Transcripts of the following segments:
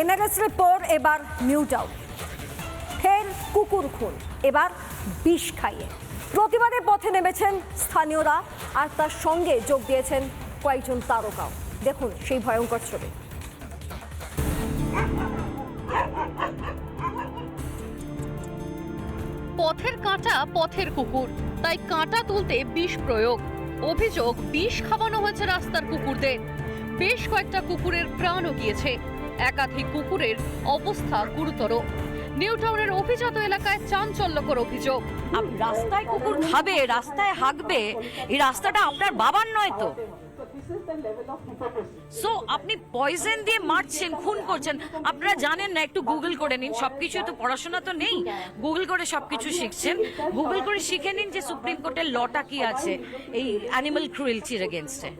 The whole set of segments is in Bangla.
এনআরএসের পর এবার নিউ টাউন ফের কুকুর খুন, এবার বিষ খাইয়ে। প্রতিবাদে পথে নেমেছেন স্থানীয়রা, আর তার সঙ্গে যোগ দিয়েছেন কয়েকজন তারকাও। দেখুন সেই ভয়ঙ্কর ছবি। পথের কাঁটা পথের কুকুর, তাই কাঁটা তুলতে বিষ প্রয়োগ। অভিযোগ, বিষ খাওয়ানো হয়েছে রাস্তার কুকুরদের। বেশ কয়েকটা কুকুরের প্রাণও গিয়েছে। একাধিক কুকুরের অবস্থা গুরুতর। নিউ টাউনের অভিজাত এলাকায় চাঞ্চল্যকর অভিযোগ। রাস্তায় কুকুর খাবে, রাস্তায় হাঁকবে, এই রাস্তাটা আপনার বাবার নয় তো? সো আপনি পয়জন দিয়ে মারছেন, খুন করছেন, আপনারা জানেন না, একটু গুগল করে নিন সবকিছু তো পড়াশোনা তো নেই। গুগল করে সবকিছু শিখছেন। গুগল করে শিখে নিন যে সুপ্রিম কোর্টের লটা কি আছে, এই অ্যানিমাল ক্রুয়েলটির এগেনস্টে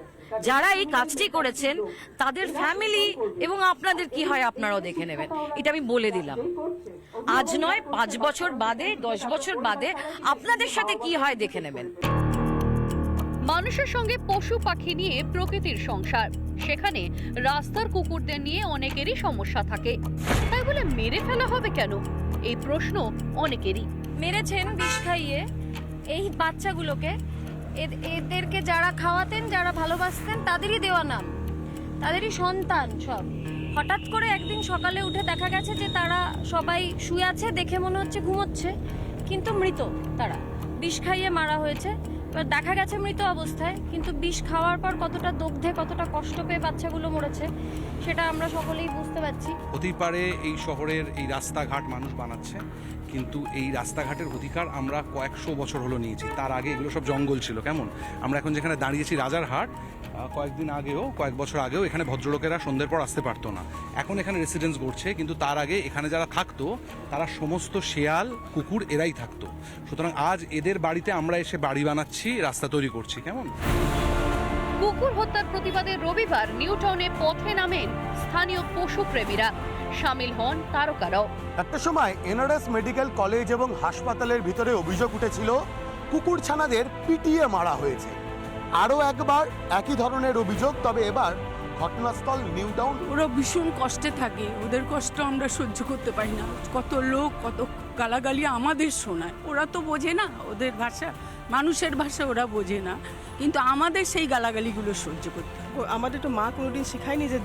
যারা এই কাজটি করেছেন তাদের ফ্যামিলি এবং আপনাদের কি হয় আপনারাও দেখে নেবেন। এটা আমি বলে দিলাম। আজ নয় পাঁচ বছর বাদে দশ বছর বাদে আপনাদের সাথে কি হয় দেখে নেবেন। মানুষের সঙ্গে পশু পাখি নিয়ে প্রকৃতির সংসার। সেখানে রাস্তার কুকুরদের নিয়ে অনেকেরই সমস্যা থাকে। তাই বলে মেরে ফেলা হবে কেন? এই প্রশ্ন অনেকেরই। মেরেছেন বিষ খাইয়ে এই বাচ্চাগুলোকে এদেরকে যারা খাওয়াতেন, যারা ভালোবাসতেন, তাদেরই দেওয়া নাম। তাদেরই সন্তান সব। হঠাৎ করে একদিন সকালে উঠে দেখা গেছে যে তারা সবাই শুয়ে আছে, দেখে মনে হচ্ছে ঘুমোচ্ছে, কিন্তু মৃত তারা। বিষ খাইয়ে মারা হয়েছে। এবার দেখা গেছে মৃত অবস্থায়, কিন্তু বিষ খাওয়ার পর কতটা দগ্ধে, কতটা কষ্ট পেয়ে বাচ্চাগুলো মরেছে, সেটা আমরা সকলেই বুঝতে পারছি। হতেই পারে এই শহরের এই রাস্তাঘাট মানুষ বানাচ্ছে, কিন্তু এই রাস্তাঘাটের অধিকার আমরা কয়েকশো বছর হলো নিয়েছি। তার আগে এগুলো সব জঙ্গল ছিল, কেমন? আমরা এখন যেখানে দাঁড়িয়েছি রাজার হাট কয়েকদিন আগেও, কয়েক বছর আগেও এখানে ভদ্রলোকেরা সন্ধ্যের পর আসতে পারতো না। এখন এখানে রেসিডেন্স গড়ছে, কিন্তু তার আগে এখানে যারা থাকতো, তারা সমস্ত শেয়াল, কুকুর এরাই থাকতো। সুতরাং আজ এদের বাড়িতে আমরা এসে বাড়ি বানাচ্ছি রাস্তা তৈরি করছি কেমন? কুকুর হত্যার প্রতিবাদে রবিবার নিউ টাউনে পথে নামেন স্থানীয় পশুপ্রেমীরা। সামিল হন তারকারাও। একটা সময় এনআরএস মেডিকেল কলেজ এবং হাসপাতালের ভিতরে অভিযোগ উঠেছিল কুকুর ছানাদের পিটিয়ে মারা হয়েছে। আরও একবার একই ধরনের অভিযোগ তবে এবার ঘটনাস্থল নিউ টাউন ওরা ভীষণ কষ্টে থাকে ওদের কষ্ট আমরা সহ্য করতে পারি না। কত লোক কত গালাগালি আমাদের শোনায়। ওরা তো বোঝে না ওদের ভাষা। মানুষের ভাষা ওরা বোঝে না কিন্তু আমাদের সেই গালাগালিগুলো সহ্য করতে আমাদের তো মা কোনোদিন শেখায়নি যে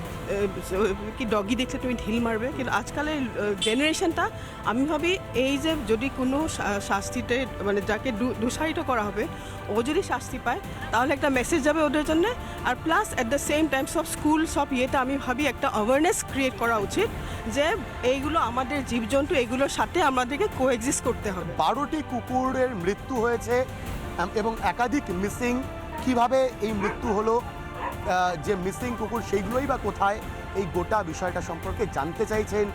কি ডগি দেখলে তুমি ঢিল মারবে কিন্তু আজকালের জেনারেশনটা আমি ভাবি এই যে যদি কোনো শাস্তিতে মানে যাকে দু- দোষায়িত করা হবে ও যদি শাস্তি পায় তাহলে একটা মেসেজ যাবে ওদের জন্য। আর plus at the same time সব স্কুল সব ইয়েতে আমি ভাবি একটা অ্যাওয়ারনেস ক্রিয়েট করা উচিত যে এইগুলো আমাদের জীবজন্তু এগুলোর সাথে আমাদেরকে কোএক্সিস্ট করতে হবে। বারোটি কুকুরের মৃত্যু হয়েছে এবং একাধিক মিসিং কীভাবে এই মৃত্যু হলো যে মিসিং কুকুর সেইগুলোই বা কোথায়, এই গোটা বিষয়টা সম্পর্কে জানতে চাইছেন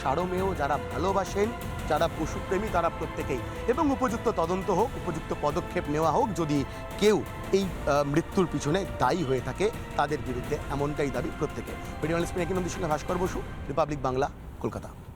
সারমেয় যারা ভালোবাসেন, যারা পশুপ্রেমী তারা প্রত্যেকেই। এবং উপযুক্ত তদন্ত হোক, উপযুক্ত পদক্ষেপ নেওয়া হোক, যদি কেউ এই মৃত্যুর পিছনে দায়ী হয়ে থাকে, তাদের বিরুদ্ধে এমনটাই দাবি প্রত্যেকে ভিডিও স্পিনাকি নন্দীর সঙ্গে ভাস্কর বসু রিপাবলিক বাংলা কলকাতা।